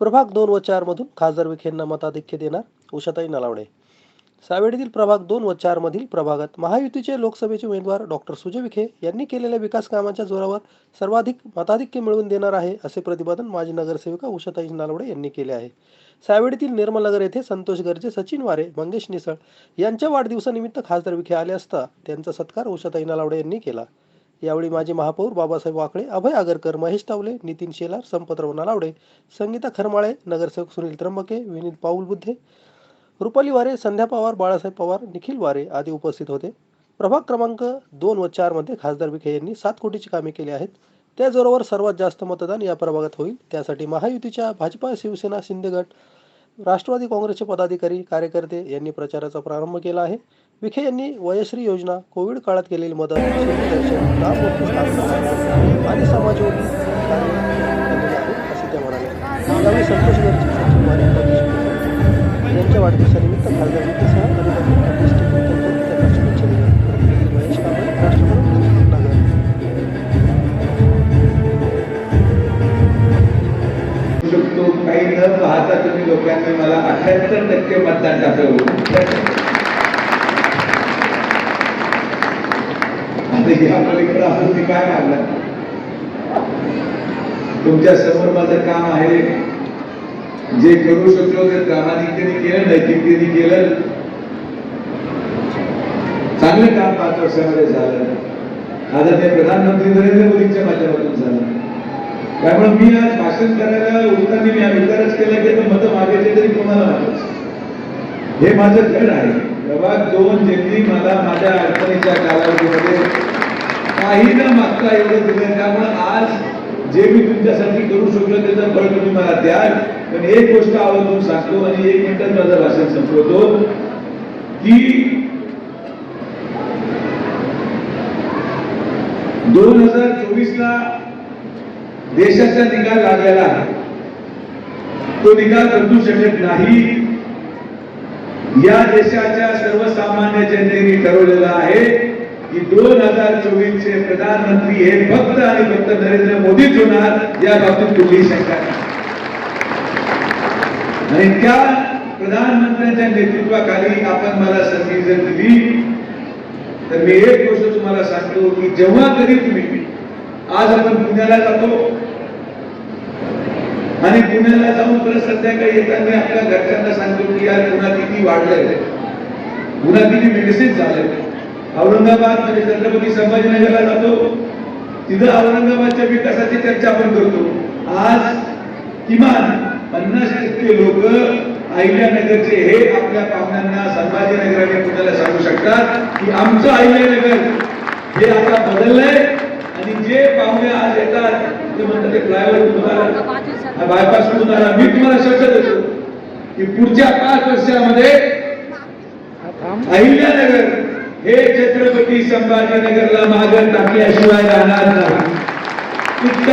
प्रभाग दोन व चार मधून खासदार विखेंना मताधिक्य देणार उषाताई नलावडे. सावेडीतील प्रभाग दोन व चार मधील प्रभागात महायुतीचे लोकसभेचे उमेदवार डॉक्टर सुजय विखे यांनी केलेल्या विकास कामांच्या जोरावर सर्वाधिक मताधिक्य मिळवून देणार आहे असे प्रतिपादन माजी नगरसेविका उषाताई नालवडे यांनी केले आहे. सावेडीतील निर्मलनगर येथे संतोष गर्जे सचिन वारे मंगेश निसळ यांच्या वाढदिवसानिमित्त खासदार विखे आले असता त्यांचा सत्कार उषाताई नालावडे यांनी केला. यावेळी माजी महापौर बाबासाहेब वाकळे अभय आगरकर महेश तावले नितीन शेलार संपतराव नालावडे संगीता खरमाळे नगरसेवक सुनील त्र्यंबके विनीत पाऊल बुद्धे रुपाली वारे संध्या पवार बाळासाहेब पवार निखिल वारे आदी उपस्थित होते. प्रभाग क्रमांक दोन व चारमध्ये खासदार विखे यांनी सात कोटीची कामे केली आहेत. त्याचबरोबर सर्वात जास्त मतदान या प्रभागात होईल. त्यासाठी महायुतीच्या भाजपा शिवसेना शिंदे गट राष्ट्रवादी काँग्रेसचे पदाधिकारी कार्यकर्ते यांनी प्रचाराचा प्रारंभ केला आहे. विखे यांनी वयश्री योजना कोविड काळात केलेली मदत आणि समाजयोगी असे ते म्हणाले. यावेळी संतोष गर्जे यांच्या वाढदिवसानिमित्त खासदार विखेसह काही न पाहता तुम्ही लोकांनी मला अठ्याहत्तर टक्के मतदान टाकलं आता या पलीकडे आपण मी काय मागला तुमच्यासमोर माझं काम आहे. जे करू शकलो ते प्रामाणिकतेने केलं नैतिकतेने केलं. चांगलं काम पाच वर्षामध्ये झालं. आता ते प्रधानमंत्री नरेंद्र मोदींच्या माध्यमातून झालं. त्यामुळे मी आज भाषण करायला उठताना मी विचारच केला की मत मागायचे तरी कोणाला मागायचं? हे माझं धड आहे. बाबा दोन ज्यांनी मला माझ्या अडचणीच्या कालावधीमध्ये काही न मागता एवढं दिलं त्यामुळे आज जे मी तुमच्यासाठी करू शकलो त्याचं फळ तुम्ही मला द्याल. पण एक गोष्ट आवडून सांगतो आणि एक मिनिटात माझं भाषण संपवतो की दोन हजार चोवीस ला देशाचा निकाल लागलेला आहे तो निकाल बदलू शकत नाही. या देशाच्या सर्वसामान्य जनतेने ठरवलेला आहे. की दोन हज़ार चोवीस चे प्रधानमंत्री हे फक्त आणि फक्त नरेंद्र मोदीच होणार या बाबतीत कुठलीही शंका नाही आणि त्या प्रधानमंत्र्यांच्या नेतृत्वाखाली आपण मला संधी जर दिली तर मी एक गोष्ट तुम्हाला सांगतो की जेव्हा कधी तुम्ही। आज आपण पुण्याला जातो। आणि पुण्याला जाऊन परत संध्याकाळी येताना आपल्या घरच्यांना सांगतो की यार पुन्हा किती वाढलंय. पुन्हा किती विकसित झालंय. औरंगाबाद म्हणजे छत्रपती संभाजीनगरला जातो. तिथं औरंगाबादच्या विकासाची चर्चा आपण करतो. आज किमान पन्नास टक्के लोक अहिल्यानगरचे हे आपल्या पाहुण्यांना संभाजीनगर आणि पुण्याला सांगू शकतात की आमचं अहिल्यानगर हे आता बदललंय आणि जे पाहुणे आज येतात ते म्हणतात ते फ्लायओव्हर तुम्हाला बायपास तुम्हाला मी तुम्हाला शब्द देतो की पुढच्या पाच वर्षामध्ये अहिल्यानगर हे छत्रपती संभाजीनगरला मागं टाकल्याशिवाय राहणार नाही. इतका